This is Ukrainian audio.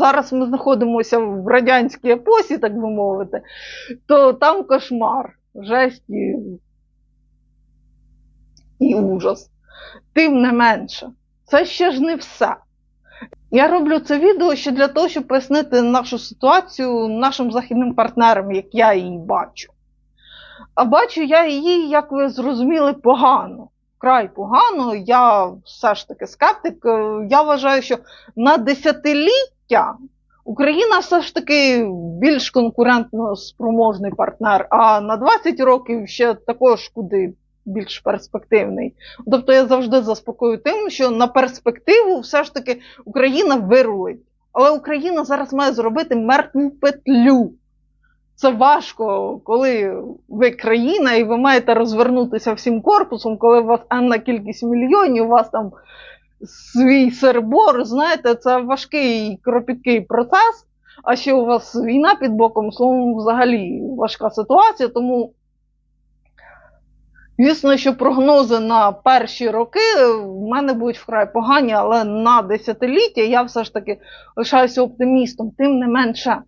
Зараз ми знаходимося в радянській епосі, так би мовити, то там кошмар, жесть і, і ужас. Тим не менше, це ще ж не все. Я роблю це відео ще для того, щоб пояснити нашу ситуацію нашим західним партнерам, як я її бачу. А бачу я її, як ви зрозуміли, погано. Вкрай погано. Я все ж таки скептик. Е, Я вважаю, що на десятиліття Україна все ж таки більш конкурентно спроможний партнер, а на 20 років ще також куди більш перспективний. Тобто я завжди заспокою тим, що на перспективу все ж таки Україна вирулить. Але Україна зараз має зробити мертву петлю. Це важко, коли ви країна і ви маєте розвернутися всім корпусом, коли у вас енна кількість мільйонів, у вас там свій сербор, знаєте, це важкий кропіткий процес. А ще у вас війна під боком, словом, взагалі важка ситуація. Тому, звісно, що прогнози на перші роки в мене будуть вкрай погані, але на десятиліття я все ж таки лишаюся оптимістом. Тим не менше,